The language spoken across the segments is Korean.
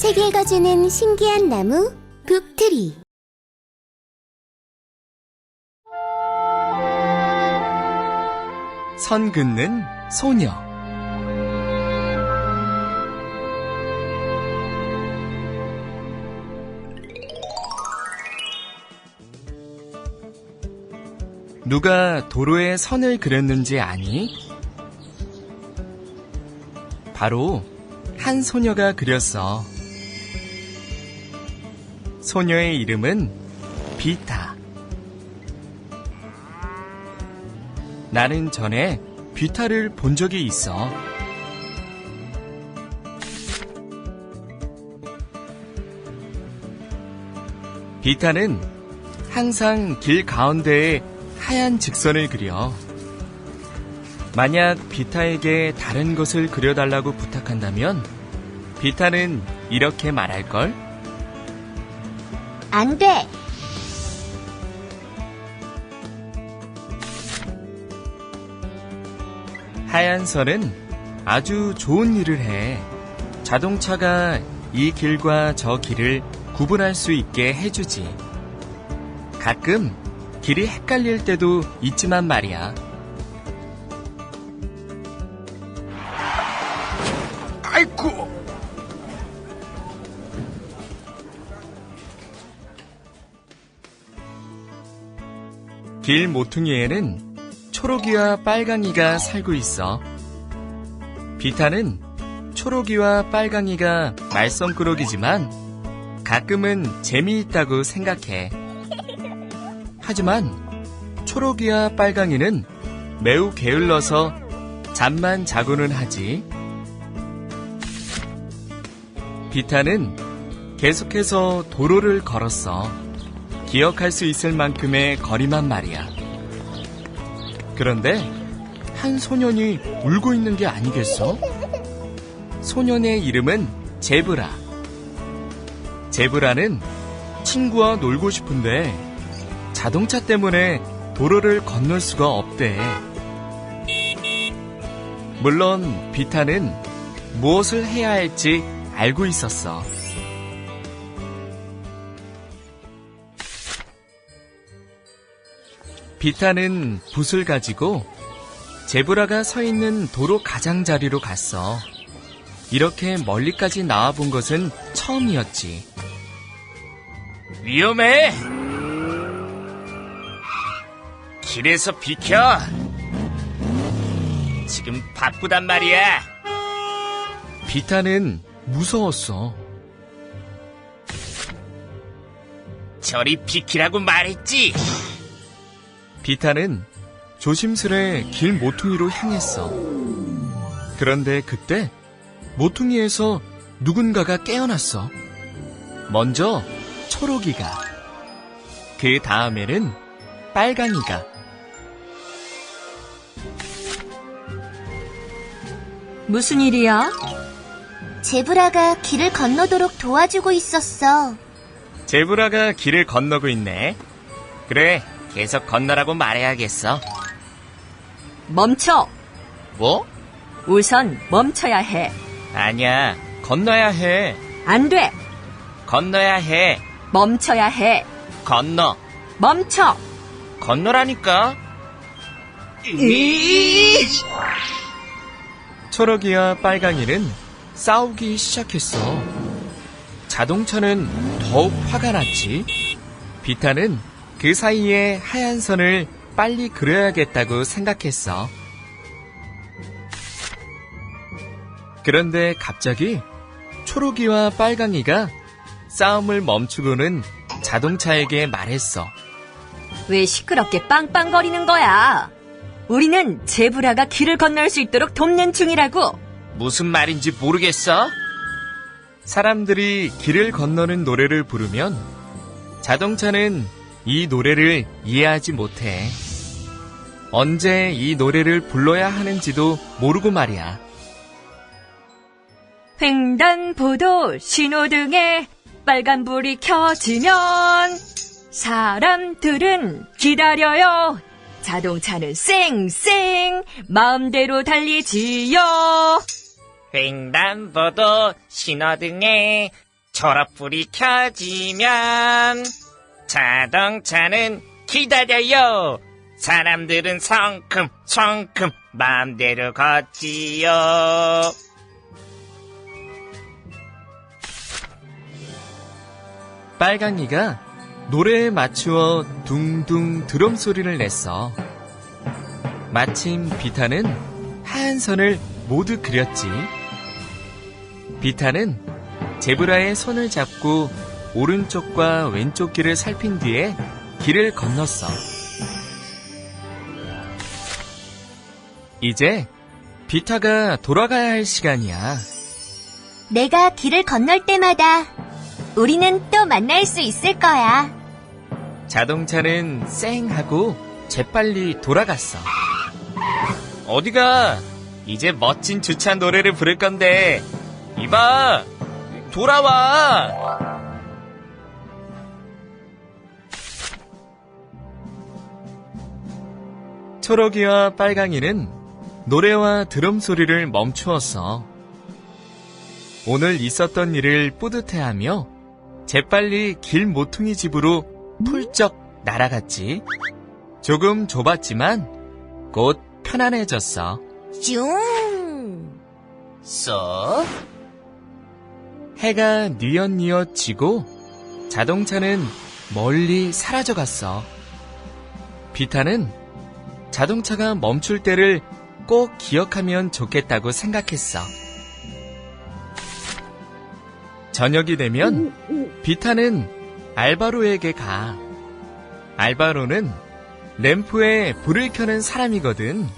책 읽어주는 신기한 나무 북트리 선 긋는 소녀. 누가 도로에 선을 그렸는지 아니? 바로 한 소녀가 그렸어. 소녀의 이름은 비타. 나는 전에 비타를 본 적이 있어. 비타는 항상 길 가운데에 하얀 직선을 그려. 만약 비타에게 다른 것을 그려달라고 부탁한다면 비타는 이렇게 말할걸? 안 돼. 하얀 선은 아주 좋은 일을 해. 자동차가 이 길과 저 길을 구분할 수 있게 해주지. 가끔 길이 헷갈릴 때도 있지만 말이야. 아이쿠! 길 모퉁이에는 초록이와 빨강이가 살고 있어. 비타는 초록이와 빨강이가 말썽꾸러기지만 가끔은 재미있다고 생각해. 하지만 초록이와 빨강이는 매우 게을러서 잠만 자고는 하지. 비타는 계속해서 도로를 걸었어. 기억할 수 있을 만큼의 거리만 말이야. 그런데 한 소년이 울고 있는 게 아니겠어? 소년의 이름은 제브라. 제브라는 친구와 놀고 싶은데 자동차 때문에 도로를 건널 수가 없대. 물론 비타는 무엇을 해야 할지 알고 있었어. 비타는 붓을 가지고 제브라가 서 있는 도로 가장자리로 갔어. 이렇게 멀리까지 나와 본 것은 처음이었지. 위험해! 길에서 비켜! 지금 바쁘단 말이야! 비타는 무서웠어. 저리 비키라고 말했지! 비타는 조심스레 길 모퉁이로 향했어. 그런데 그때 모퉁이에서 누군가가 깨어났어. 먼저 초록이가. 그 다음에는 빨강이가. 무슨 일이야? 제브라가 길을 건너도록 도와주고 있었어. 제브라가 길을 건너고 있네. 그래, 계속 건너라고 말해야겠어. 멈춰! 뭐? 우선 멈춰야 해. 아니야, 건너야 해. 안 돼! 건너야 해. 멈춰야 해. 건너. 멈춰! 건너라니까. 이! 초록이와 빨강이는 싸우기 시작했어. 자동차는 더욱 화가 났지. 비타는 그 사이에 하얀 선을 빨리 그려야겠다고 생각했어. 그런데 갑자기 초록이와 빨강이가 싸움을 멈추고는 자동차에게 말했어. 왜 시끄럽게 빵빵거리는 거야? 우리는 제브라가 길을 건널 수 있도록 돕는 중이라고. 무슨 말인지 모르겠어? 사람들이 길을 건너는 노래를 부르면 자동차는 이 노래를 이해하지 못해. 언제 이 노래를 불러야 하는지도 모르고 말이야. 횡단보도 신호등에 빨간불이 켜지면 사람들은 기다려요. 자동차는 쌩쌩 마음대로 달리지요. 횡단보도 신호등에 초록불이 켜지면 자동차는 기다려요. 사람들은 성큼 성큼 마음대로 걷지요. 빨강이가 노래에 맞추어 둥둥 드럼 소리를 냈어. 마침 비타는 하얀 선을 모두 그렸지. 비타는 제브라의 손을 잡고 오른쪽과 왼쪽 길을 살핀 뒤에 길을 건넜어. 이제 비타가 돌아가야 할 시간이야. 내가 길을 건널 때마다 우리는 또 만날 수 있을 거야. 자동차는 쌩 하고 재빨리 돌아갔어. 어디가? 이제 멋진 주차 노래를 부를 건데. 이봐! 돌아와! 초록이와 빨강이는 노래와 드럼 소리를 멈추었어. 오늘 있었던 일을 뿌듯해하며 재빨리 길 모퉁이 집으로 훌쩍 날아갔지. 조금 좁았지만 곧 편안해졌어. 슝. 쏙. 해가 뉘엿뉘엿 지고 자동차는 멀리 사라져갔어. 비타는 자동차가 멈출 때를 꼭 기억하면 좋겠다고 생각했어. 저녁이 되면 비타는 알바로에게 가. 알바로는 램프에 불을 켜는 사람이거든.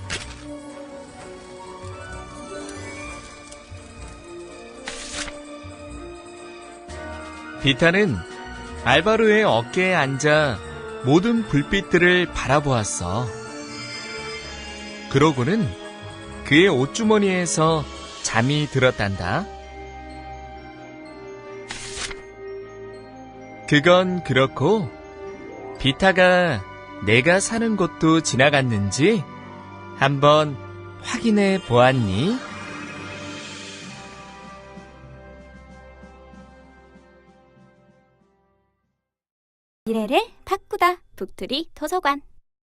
비타는 알바로의 어깨에 앉아 모든 불빛들을 바라보았어. 그러고는 그의 옷주머니에서 잠이 들었단다. 그건 그렇고, 비타가 내가 사는 곳도 지나갔는지 한번 확인해 보았니? 미래를 바꾸다 북투리 도서관